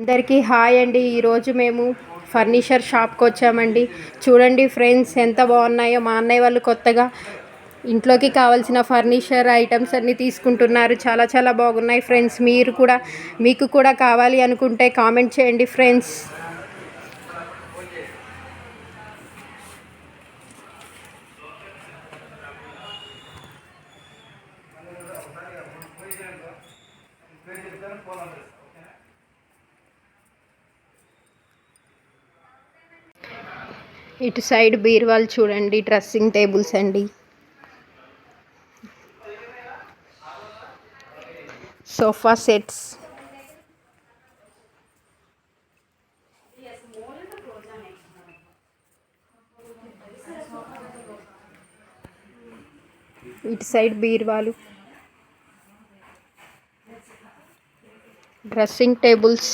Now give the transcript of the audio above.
అందరికీ హాయ్ అండి. ఈరోజు మేము ఫర్నిచర్ షాప్కి వచ్చామండి. చూడండి ఫ్రెండ్స్ ఎంత బాగున్నాయో. మా అన్నయ్య వాళ్ళు కొత్తగా ఇంట్లోకి కావాల్సిన ఫర్నిచర్ ఐటమ్స్ అన్నీ తీసుకుంటున్నారు. చాలా చాలా బాగున్నాయి ఫ్రెండ్స్. మీరు కూడా మీకు కూడా కావాలి అనుకుంటే కామెంట్ చేయండి ఫ్రెండ్స్. ఇటు సైడ్ బీరువాలు చూడండి డ్రెస్సింగ్ టేబుల్స్ అండి. Sofa sets. ఇటు సైడ్ బీరువాలు. Dressing tables.